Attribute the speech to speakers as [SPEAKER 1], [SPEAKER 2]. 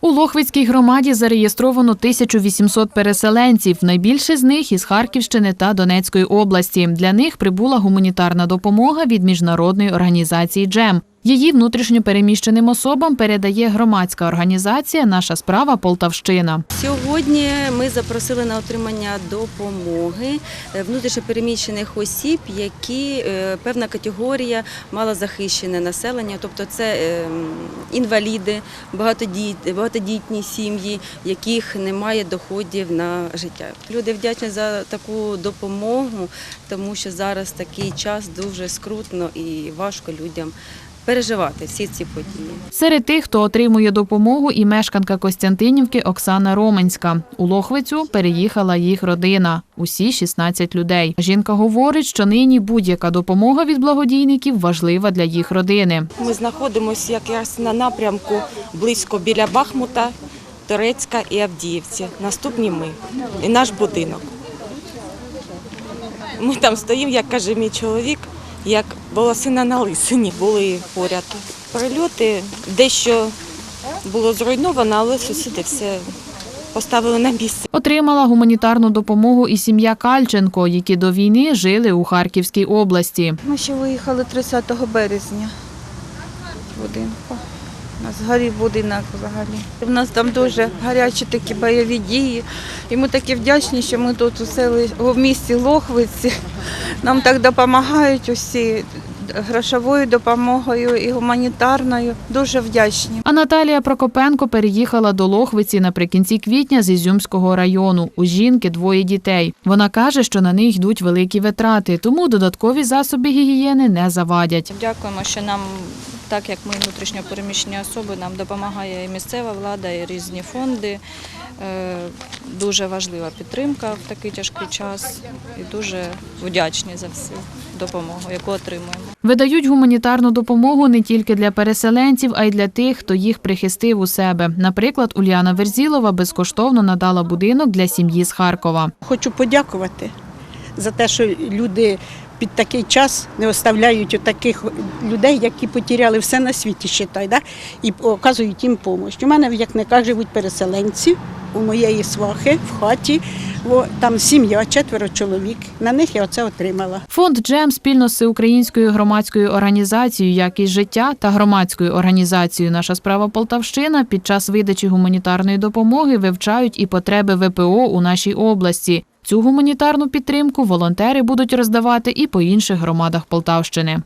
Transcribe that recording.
[SPEAKER 1] У Лохвицькій громаді зареєстровано 1800 переселенців. Найбільше з них із Харківщини та Донецької області. Для них прибула гуманітарна допомога від міжнародної організації «Джем». Її внутрішньо переміщеним особам передає громадська організація Наша справа Полтавщина.
[SPEAKER 2] Сьогодні ми запросили на отримання допомоги е, внутрішньопереміщених осіб, які е, певна категорія малозахищене населення, тобто це е, інваліди, багатодіт- багатодітні сім'ї, яких немає доходів на життя. Люди вдячні за таку допомогу, тому що зараз такий час дуже скрутно і важко людям переживати всі ці події.
[SPEAKER 1] Серед тих, хто отримує допомогу, і мешканка Костянтинівки Оксана Роменська. У Лохвицю переїхала їх родина. Усі 16 людей. Жінка говорить, що нині будь-яка допомога від благодійників важлива для їх родини.
[SPEAKER 3] Ми знаходимося якраз на напрямку близько біля Бахмута, Торецька і Авдіївці. Наступні ми і наш будинок. Ми там стоїмо, як каже мій чоловік, як волосина на лисині були поряд. Прильоти дещо було зруйновано, але сусіди все поставили на місце.
[SPEAKER 1] Отримала гуманітарну допомогу і сім'я Кальченко, які до війни жили у Харківській області.
[SPEAKER 4] Ми ще виїхали 30 березня в будинку. У нас згорів будинок взагалі. У нас там дуже гарячі такі бойові дії. І ми такі вдячні, що ми тут у селі в місті Лохвиці. Нам так допомагають усі грошовою допомогою і гуманітарною. Дуже вдячні.
[SPEAKER 1] А Наталія Прокопенко переїхала до Лохвиці наприкінці квітня з Ізюмського району. У жінки двоє дітей. Вона каже, що на них йдуть великі витрати, тому додаткові засоби гігієни не завадять.
[SPEAKER 5] Дякуємо, що нам, так як ми внутрішньо переміщені особи, нам допомагає і місцева влада, і різні фонди. Е, Дуже важлива підтримка в такий тяжкий час і дуже вдячні за всю допомогу, яку отримуємо.
[SPEAKER 1] Видають гуманітарну допомогу не тільки для переселенців, а й для тих, хто їх прихистив у себе. Наприклад, Ульяна Верзілова безкоштовно надала будинок для сім'ї з Харкова.
[SPEAKER 6] Хочу подякувати за те, що люди під такий час не оставляють таких людей, які потеряли все на світі, считай, да? і оказують їм допомогу. У мене в Якниках живуть переселенці у моєї свахи в хаті. О, там сім'я, четверо чоловік. На них я оце отримала.
[SPEAKER 1] Фонд Джем спільно з всеукраїнською громадською організацією Якість життя та громадською організацією Наша справа Полтавщина під час видачі гуманітарної допомоги вивчають і потреби ВПО у нашій області. Цю гуманітарну підтримку волонтери будуть роздавати і по інших громадах Полтавщини.